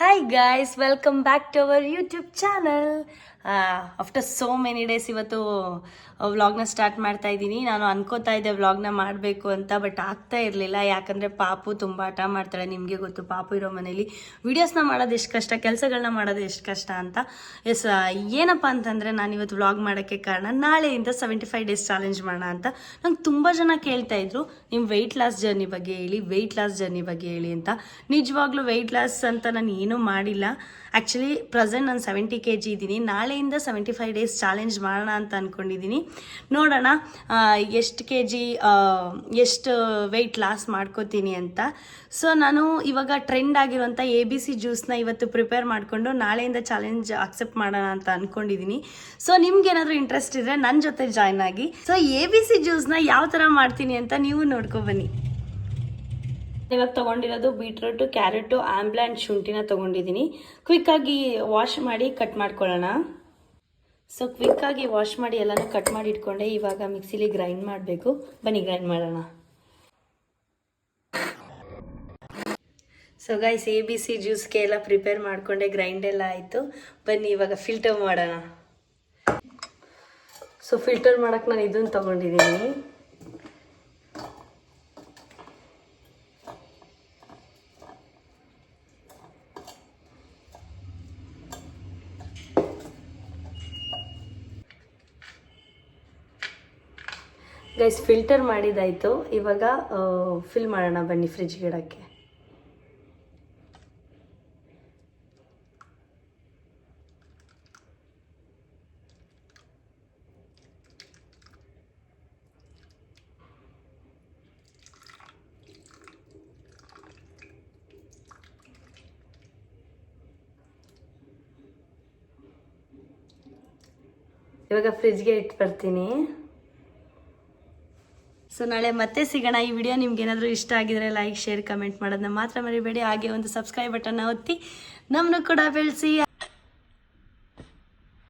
Hi guys, welcome back to our YouTube channel. After so many days ಇವತ್ತು ವ್ಲಾಗ್ನ start ಮಾಡ್ತಾ ಇದ್ದೀನಿ. ನಾನು ಅನ್ಕೋತಾ ಇದ್ದೆ ವ್ಲಾಗ್ನ ಮಾಡಬೇಕು ಅಂತ ಬಟ್ ಆಗ್ತಾ ಇರಲಿಲ್ಲ. ಯಾಕಂದರೆ ಪಾಪು ತುಂಬ ಆಟ ಮಾಡ್ತಾಳೆ. ನಿಮಗೆ ಗೊತ್ತು, ಪಾಪು ಇರೋ ಮನೇಲಿ ವೀಡಿಯೋಸ್ನ ಮಾಡೋದು ಎಷ್ಟು ಕಷ್ಟ ಕೆಲಸಗಳನ್ನ ಮಾಡೋದು ಎಷ್ಟು ಕಷ್ಟ ಅಂತ. ಎಸ್ ಏನಪ್ಪ ಅಂತಂದರೆ ನಾನು ಇವತ್ತು ವ್ಲಾಗ್ ಮಾಡೋಕ್ಕೆ ಕಾರಣ, ನಾಳೆಯಿಂದ ಸೆವೆಂಟಿ ಫೈವ್ ಡೇಸ್ ಚಾಲೆಂಜ್ ಮಾಡೋಣ ಅಂತ. ನಂಗೆ ತುಂಬ ಜನ ಕೇಳ್ತಾ ಇದ್ರು ನಿಮ್ಮ ವೆಯ್ಟ್ ಲಾಸ್ ಜರ್ನಿ ಬಗ್ಗೆ ಹೇಳಿ ವೆಯ್ಟ್ ಲಾಸ್ ಜರ್ನಿ ಬಗ್ಗೆ ಹೇಳಿ ಅಂತ. ನಿಜವಾಗ್ಲೂ ವೆಯ್ಟ್ ಲಾಸ್ ಅಂತ ನಾನು ಏನೂ ಮಾಡಿಲ್ಲ. ಆ್ಯಕ್ಚುಲಿ ಪ್ರೆಸೆಂಟ್ ನಾನು ಸೆವೆಂಟಿ ಕೆ ಜಿ ಇದ್ದೀನಿ ನಾಳೆಯಿಂದ ಸೆವೆಂಟಿ ಫೈವ್ ಡೇಸ್ ಚಾಲೆಂಜ್ ಮಾಡೋಣ ಅಂತ ಅಂದ್ಕೊಂಡಿದ್ದೀನಿ ನೋಡೋಣ ಎಷ್ಟು ಕೆ ಜಿ ಎಷ್ಟು ವೆಯ್ಟ್ ಲಾಸ್ ಮಾಡ್ಕೋತೀನಿ ಅಂತ. ಸೊ ನಾನು ಇವಾಗ ಟ್ರೆಂಡ್ ಆಗಿರುವಂಥ ಎ ಬಿ ಸಿ ಜ್ಯೂಸ್ನ ಇವತ್ತು ಪ್ರಿಪೇರ್ ಮಾಡಿಕೊಂಡು ನಾಳೆಯಿಂದ ಚಾಲೆಂಜ್ ಅಕ್ಸೆಪ್ಟ್ ಮಾಡೋಣ ಅಂತ ಅಂದ್ಕೊಂಡಿದ್ದೀನಿ ಸೊ ನಿಮ್ಗೇನಾದರೂ ಇಂಟ್ರೆಸ್ಟ್ ಇದ್ದರೆ ನನ್ನ ಜೊತೆ ಜಾಯ್ನ್ ಆಗಿ. ಸೊ ಎ ಬಿ ಸಿ ಜ್ಯೂಸ್ನ ಯಾವ ಥರ ಮಾಡ್ತೀನಿ ಅಂತ ನೀವು ನೋಡ್ಕೊಬನ್ನಿ ಇವಾಗ ತೊಗೊಂಡಿರೋದು ಬೀಟ್ರೂಟು ಕ್ಯಾರೆಟು ಆಂಬ್ಲ್ಯಾಂಡ್ ಶುಂಠಿನ ತೊಗೊಂಡಿದ್ದೀನಿ. ಕ್ವಿಕ್ಕಾಗಿ ವಾಶ್ ಮಾಡಿ ಕಟ್ ಮಾಡ್ಕೊಳ್ಳೋಣ. ಸೊ ಕ್ವಿಕ್ಕಾಗಿ ವಾಶ್ ಮಾಡಿ ಎಲ್ಲನೂ ಕಟ್ ಮಾಡಿ ಇಟ್ಕೊಂಡೆ. ಇವಾಗ ಮಿಕ್ಸಿಲಿ ಗ್ರೈಂಡ್ ಮಾಡಬೇಕು. ಬನ್ನಿ ಗ್ರೈಂಡ್ ಮಾಡೋಣ. So guys A B C ಜ್ಯೂಸ್ಗೆ ಎಲ್ಲ ಪ್ರಿಪೇರ್ ಮಾಡಿಕೊಂಡೆ. ಗ್ರೈಂಡ್ ಎಲ್ಲ ಆಯಿತು. ಬನ್ನಿ, ಇವಾಗ ಫಿಲ್ಟರ್ ಮಾಡೋಣ. ಸೊ ಫಿಲ್ಟರ್ ಮಾಡೋಕ್ಕೆ ನಾನು ಇದನ್ನು ತೊಗೊಂಡಿದ್ದೀನಿ. ಗೈಸ್ ಫಿಲ್ಟರ್ ಮಾಡಿದಾಯಿತು. ಇವಾಗ ಫಿಲ್ ಮಾಡೋಣ ಬನ್ನಿ ಫ್ರಿಜ್ಗೆ ಇಡೋಕ್ಕೆ ಇವಾಗ ಫ್ರಿಜ್ಗೆ ಇಟ್ಟು ಬರ್ತೀನಿ. ಸೊ ನಾಳೆ ಮತ್ತೆ ಸಿಗೋಣ. ಈ ವಿಡಿಯೋ ನಿಮ್ಗೆ ಏನಾದರೂ ಇಷ್ಟ ಆಗಿದ್ರೆ ಲೈಕ್ ಶೇರ್ ಕಮೆಂಟ್ ಮಾಡೋದನ್ನ ಮಾತ್ರ ಮರಿಬೇಡಿ. ಹಾಗೆ ಒಂದು ಸಬ್ಸ್ಕ್ರೈಬ್ ಬಟನ್ ಒತ್ತಿ. ನಮ್ಮನ್ನು ಕೂಡ ಬೆಳೆಸಿ.